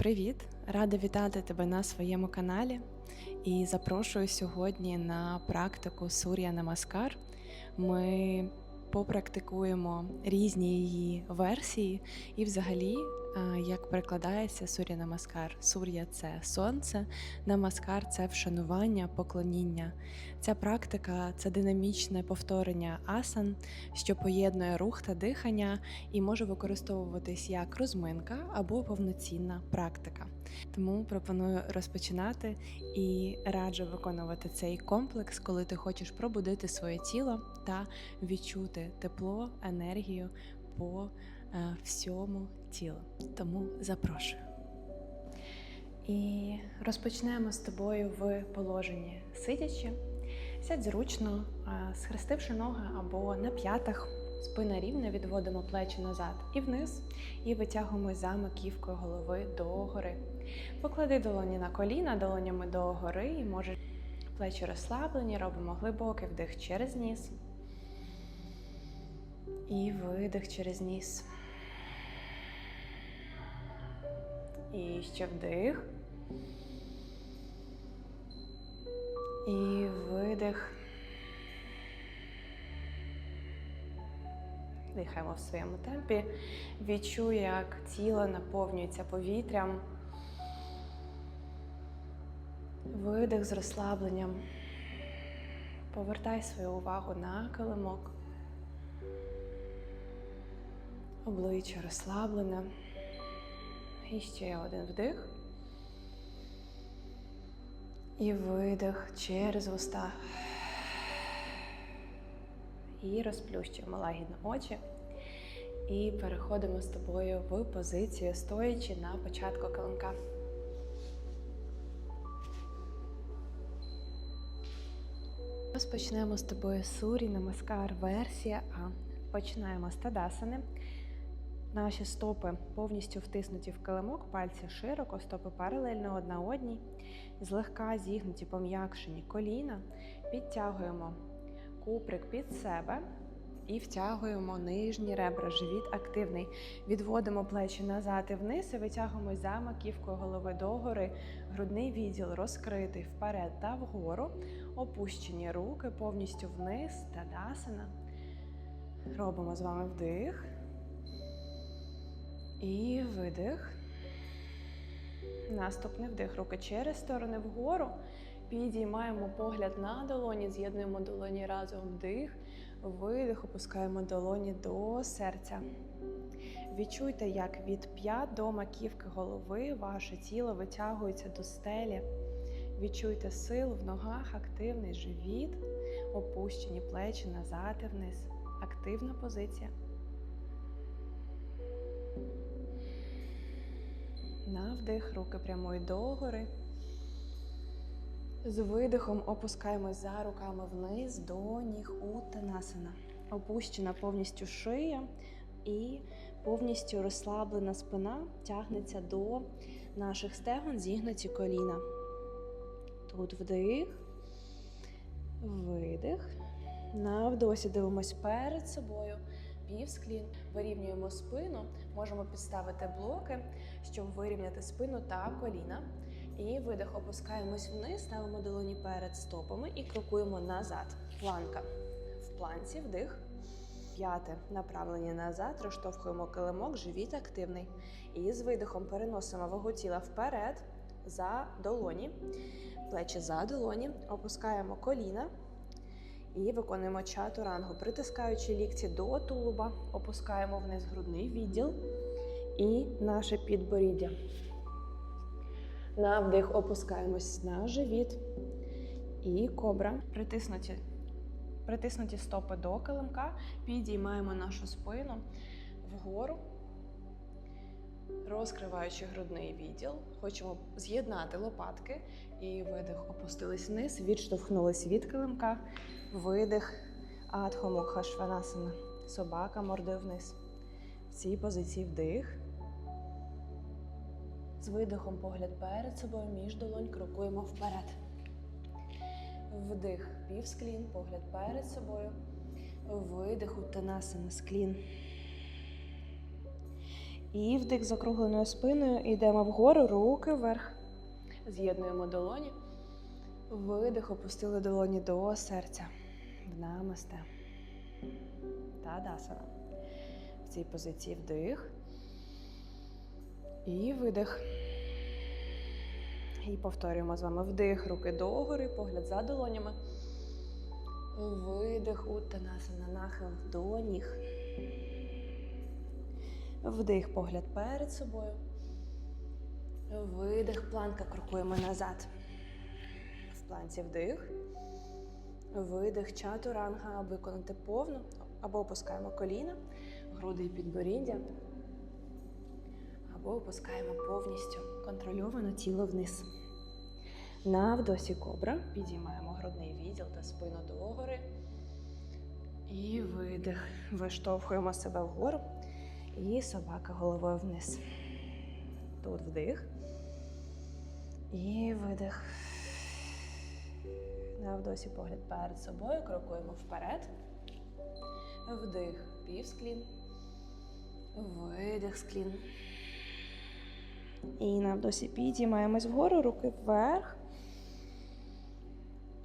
Привіт! Рада вітати тебе на своєму каналі і запрошую сьогодні на практику Сур'я Намаскар. Ми попрактикуємо різні її версії, і взагалі, е, як перекладається Сур'я Намаскар. Сур'я це сонце, намаскар це вшанування, поклоніння. Ця практика це динамічне повторення асан, що поєднує рух та дихання і може використовуватись як розминка або повноцінна практика. Тому пропоную розпочинати і раджу виконувати цей комплекс, коли ти хочеш пробудити своє тіло та відчути тепло, енергію по е, всьому тілу. Тому запрошую. І розпочнемо з тобою в положенні сидячи. Сядь зручно, е, схрестивши ноги або на п'ятах, спина рівна, відводимо плечі назад і вниз, і витягуємо за маківкою голови догори. Поклади долоні на коліна, долонями догори, і може плечі розслаблені, робимо глибокий вдих через ніс. І видих через ніс. І ще вдих. І видих. Дихаємо в своєму темпі. Відчуй, як тіло наповнюється повітрям. Видих з розслабленням. Повертай свою увагу на килимок. Обличчя розслаблене. І ще один вдих. І видих через вуста. І розплющуємо лагідно очі. І переходимо з тобою в позицію стоячи на початку килимка. Розпочнемо з тобою сурі намаскар версія А. Починаємо з тадасани. Наші стопи повністю втиснуті в килимок, пальці широко, стопи паралельно одна одній, злегка зігнуті, пом'якшені коліна, підтягуємо куприк під себе і втягуємо нижні ребра, живіт активний. Відводимо плечі назад і вниз і витягуємо за маківкою голови догори, грудний відділ розкритий вперед та вгору, опущені руки повністю вниз, тадасана. Робимо з вами вдих. І видих. Наступний вдих. Руки через сторони вгору. Підіймаємо погляд на долоні, з'єднуємо долоні разом вдих, видих, опускаємо долоні до серця. Відчуйте, як від п'ят до маківки голови ваше тіло витягується до стелі. Відчуйте силу в ногах, активний живіт, опущені плечі назад і вниз. Активна позиція. На вдих, руки прямують догори. З видихом опускаємось за руками вниз до ніг Утанасана. Опущена повністю шия і повністю розслаблена спина тягнеться до наших стегон, зігнуті коліна. Тут вдих, видих. На вдосі дивимось перед собою півсклін, вирівнюємо спину, можемо підставити блоки, щоб вирівняти спину та коліна. І видих, опускаємось вниз, ставимо долоні перед стопами і крокуємо назад. Планка. В планці вдих. П'яте направлення назад, розштовхуємо килимок, живіт активний. І з видихом переносимо вагу тіла вперед, за долоні, плечі за долоні, опускаємо коліна. І виконуємо чатурангу, притискаючи лікті до тулуба, опускаємо вниз грудний відділ і наше підборіддя. На вдих опускаємось на живіт і кобра. Притиснуті, притиснуті стопи до килимка, підіймаємо нашу спину вгору, розкриваючи грудний відділ. Хочемо з'єднати лопатки і видих, опустились вниз, відштовхнулись від килимка. Видих, Адхомукха Шванасана. Собака мордою вниз. В цій позиції вдих. Видихом погляд перед собою, між долонь крокуємо вперед. Вдих, півсклін, погляд перед собою. Видих, Утанасана, склін. І вдих з округленою спиною. Йдемо вгору, руки вверх. З'єднуємо долоні. Видих, опустили долоні до серця. В намасте. Тадасана. В цій позиції вдих. І видих. І повторюємо з вами вдих, руки догори, погляд за долонями. Видих, уттанасана, нахил до ніг. Вдих, погляд перед собою. Видих, планка, крокуємо назад. В планці вдих. Видих, чатуранга, виконати повну. Або опускаємо коліна, груди і підборіддя. Або опускаємо повністю контрольовано тіло вниз. На вдосі кобра підіймаємо грудний відділ та спину догори. І видих. Виштовхуємо себе вгору. І собака головою вниз. Тут вдих. І видих. На вдосі погляд перед собою. Крокуємо вперед. Вдих, півсклін. Видих склін. І на вдосі підіймаємось вгору, руки вверх.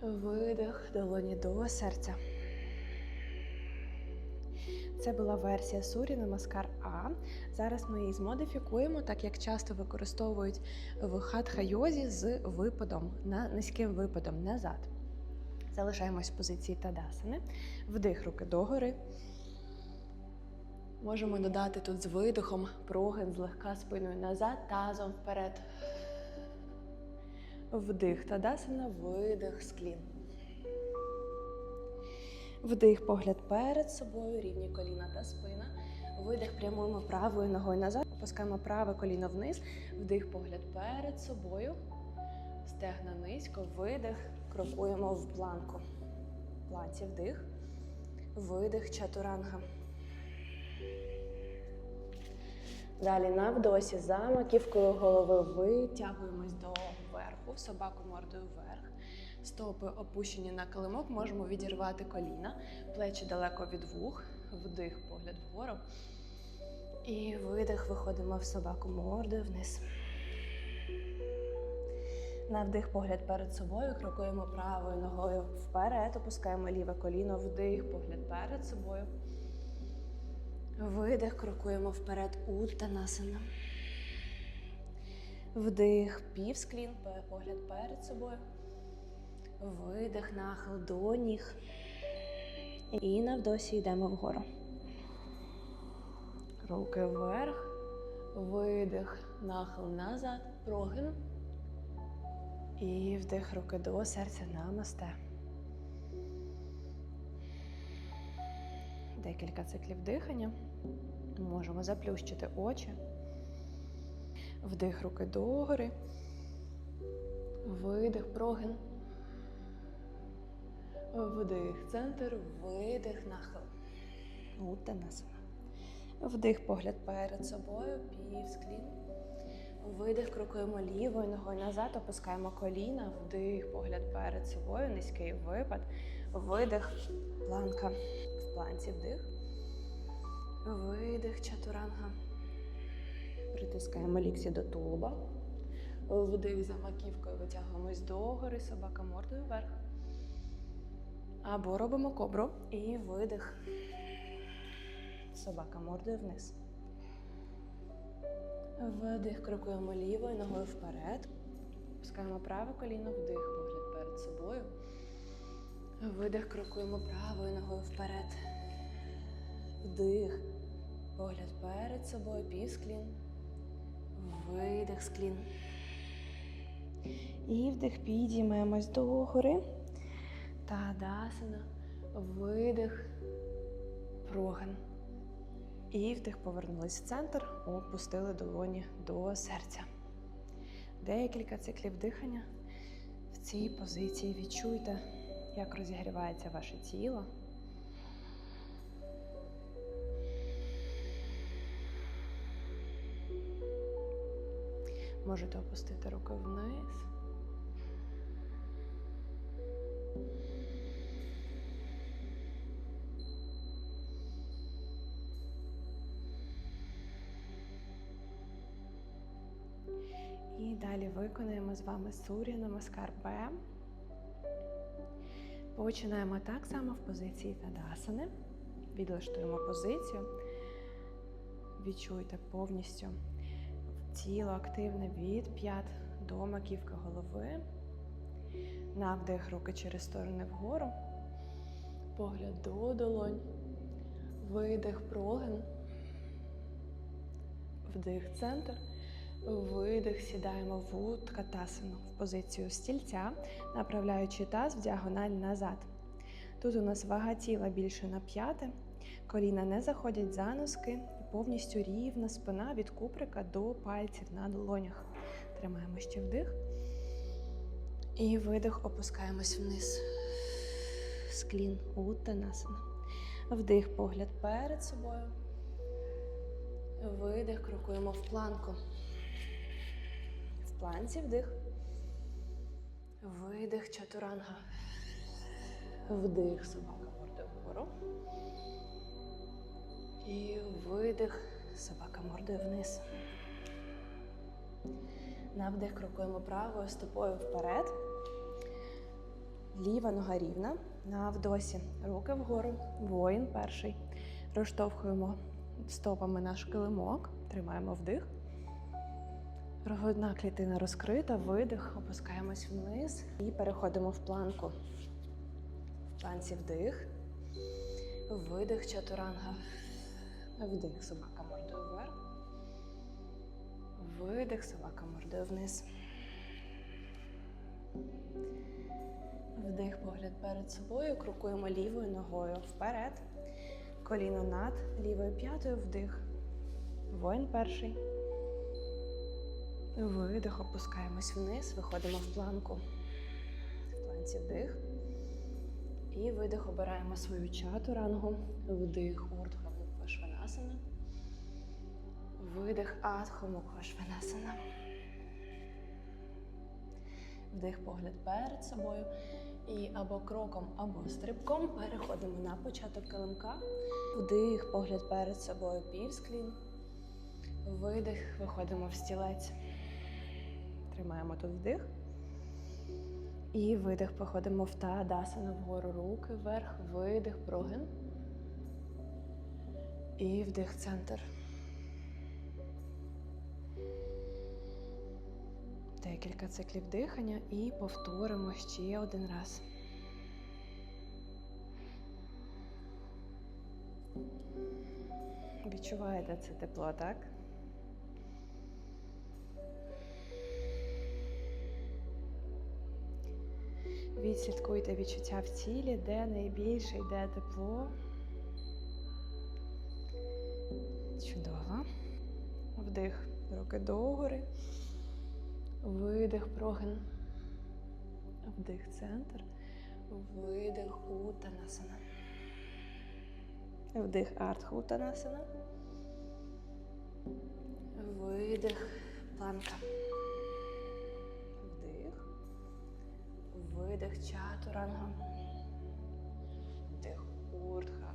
Видих, долоні до серця. Це була версія Сурі Намаскар А. Зараз ми її змодифікуємо, так як часто використовують в хатха-йозі з випадом, на низьким випадом назад. Залишаємось в позиції Тадасани. Вдих руки догори. Можемо додати тут з видихом прогин злегка спиною назад, тазом вперед. Вдих Тадасана, видих склін. Вдих, погляд перед собою, рівні коліна та спина. Видих прямуємо правою ногою назад. Опускаємо праве коліно вниз. Вдих, погляд перед собою. Стегна низько. Видих. Крокуємо в планку. Планці вдих. Видих, чатуранга. Далі на вдосі за маківкою голови витягуємось до верху, собаку мордою вверх. Стопи опущені на килимок, можемо відірвати коліна, плечі далеко від вух, вдих, погляд вгору. І видих, виходимо в собаку мордою вниз. На вдих, погляд перед собою, крокуємо правою ногою вперед, опускаємо ліве коліно, вдих, погляд перед собою. Видих, крокуємо вперед, уттанасана. Вдих, півсклін, погляд перед собою. Видих, нахил до ніг. І на вдосі йдемо вгору. Руки вверх. Видих, нахил назад, прогин. І вдих руки до серця намасте. Декілька циклів дихання. Можемо заплющити очі. Вдих руки догори. Видих, прогин. Вдих, центр, видих, нахил. Уттанасана. Вдих, погляд перед собою, півсклін. Видих, крокуємо лівою ногою назад, опускаємо коліна, вдих, погляд перед собою, низький випад, видих, планка планці вдих. Видих, чатуранга. Притискаємо ліксі до тулуба. Вдих за маківкою витягуємось догори, собака мордою вверх. Або робимо кобру і видих. Собака мордою вниз. Вдих, крокуємо лівою ногою вперед. Пускаємо праве коліно, вдих, погляд перед собою. Видих, крокуємо правою ногою вперед. Вдих, погляд перед собою, півсклін. Видих, склін. І вдих, підіймаємось догори. Тадасана. Видих, прогин. І вдих повернулись в центр, опустили долоні до серця. Декілька циклів дихання. В цій позиції відчуйте, як розігрівається ваше тіло. Можете опустити руки вниз. І далі виконуємо з вами Сур'я Намаскар Б. Починаємо так само в позиції Тадасани. Відлаштуємо позицію. Відчуйте повністю тіло активне від п'ят до маківки голови. На вдих руки через сторони вгору. Погляд до долонь. Видих прогин. Вдих центр. Видих, сідаємо в уткатасану в позицію стільця, направляючи таз в діагональ назад. Тут у нас вага тіла більше на п'яте, коліна не заходять за носки, і повністю рівна спина від куприка до пальців на долонях. Тримаємо ще вдих. І видих, опускаємось вниз. Склін уттанасана. Вдих, погляд перед собою. Видих, крокуємо в планку. Планці вдих. Видих чатуранга. Вдих, собака морди вгору. І видих, собака мордою вниз. На вдих крокуємо правою стопою вперед. Ліва нога рівна. На вдосі. Руки вгору. Воїн перший. Розштовхуємо стопами наш килимок. Тримаємо вдих. Грудна клітина розкрита, видих, опускаємось вниз і переходимо в планку. В планці вдих, видих чатуранга, вдих, собака мордою вверх, видих, собака мордою вниз. Вдих, погляд перед собою, крокуємо лівою ногою вперед, коліно над лівою п'ятою, вдих. Воїн перший. Видих, опускаємось вниз, виходимо в планку. В планці вдих. І видих, обираємо свою чатурангу. Вдих, урдха мукха. Видих, адха мукха. Вдих, погляд перед собою. І або кроком, або стрибком переходимо на початок килимка. Вдих, погляд перед собою, півсклін. Видих, виходимо в стілець. Тримаємо тут вдих. І видих, походимо в таадасану вгору руки вверх, видих, прогин. І вдих центр. Декілька циклів дихання і повторимо ще один раз. Відчуваєте це тепло, так? Відслідкуйте відчуття в тілі, де найбільше йде тепло. Чудово. Вдих, руки догори. Видих, прогин. Вдих, центр. Видих, утанасана. Вдих, артхутанасана. Видих, планка. Видих чатуранга. Вдих урдха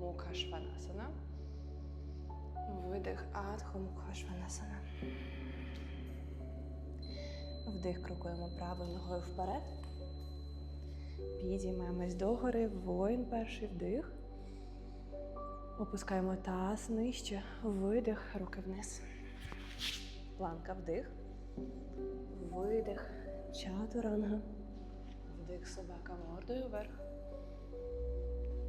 мукха шванасана. Видих адху мукха шванасана. Вдих крокуємо правою ногою вперед. Підіймаємось догори. Воїн перший вдих. Опускаємо таз нижче. Видих, руки вниз. Планка вдих. Видих. Чатуранга. Вдих собака мордою вверх.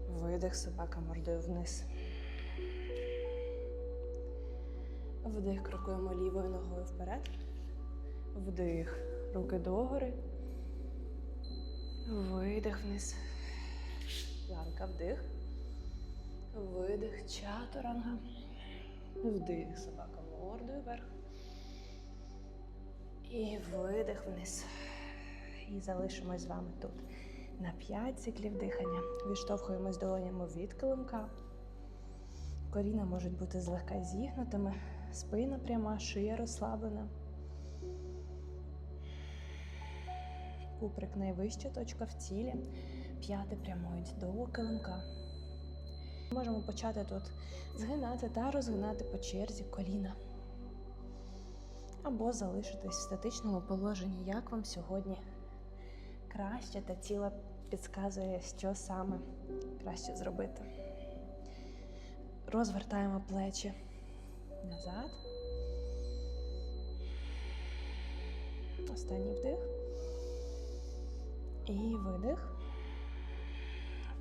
Видих собака мордою вниз. Вдих крокуємо лівою ногою вперед. Вдих. Руки догори. Видих вниз. Планка вдих. Видих чатуранга. Вдих собака мордою вверх. І видих вниз. І залишимось з вами тут. На 5 циклів дихання. Відштовхуємось долонями від килимка. Коріна можуть бути злегка зігнутими. Спина пряма, шия розслаблена. Куприк найвища точка в тілі. П'яти прямують до килимка. Можемо почати тут згинати та розгинати по черзі коліна. або залишитись в статичному положенні, як вам сьогодні краще, та тіло підказує, що саме краще зробити. Розвертаємо плечі назад. Останній вдих. І видих.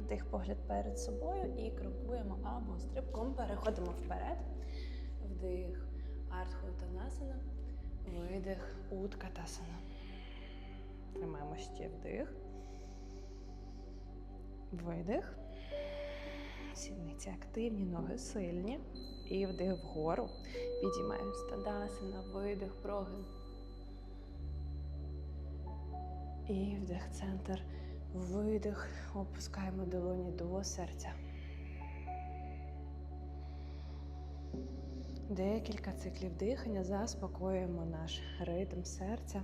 Вдих погляд перед собою і крокуємо або стрибком переходимо вперед. Вдих Артхутанасана. Видих Уткатасана. Тримаємо ще вдих. Видих. Сідниці активні, ноги сильні. І вдих вгору. Підіймаємо стадасана, видих, прогин. І вдих центр. Видих. Опускаємо долоні до серця. Декілька циклів дихання заспокоюємо наш ритм серця.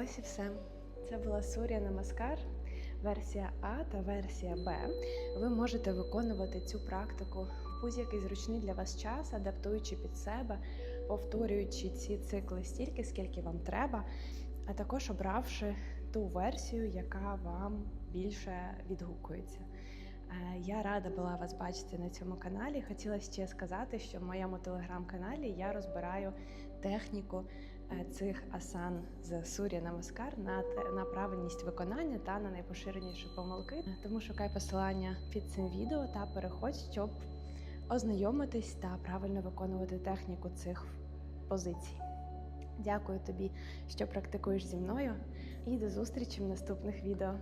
Ось і все. Це була Сурya Намаскар, версія А та версія Б. Ви можете виконувати цю практику в будь-який зручний для вас час, адаптуючи під себе, повторюючи ці цикли стільки, скільки вам треба, а також обравши ту версію, яка вам більше відгукується. Е, Я рада була вас бачити на цьому каналі. Хотіла ще сказати, що в моєму телеграм-каналі я розбираю техніку цих асан з Суря Намаскар на, на правильність виконання та на найпоширеніші помилки. Тому шукай посилання під цим відео та переходь, щоб ознайомитись та правильно виконувати техніку цих позицій. Дякую тобі, що практикуєш зі мною, і до зустрічі в наступних відео.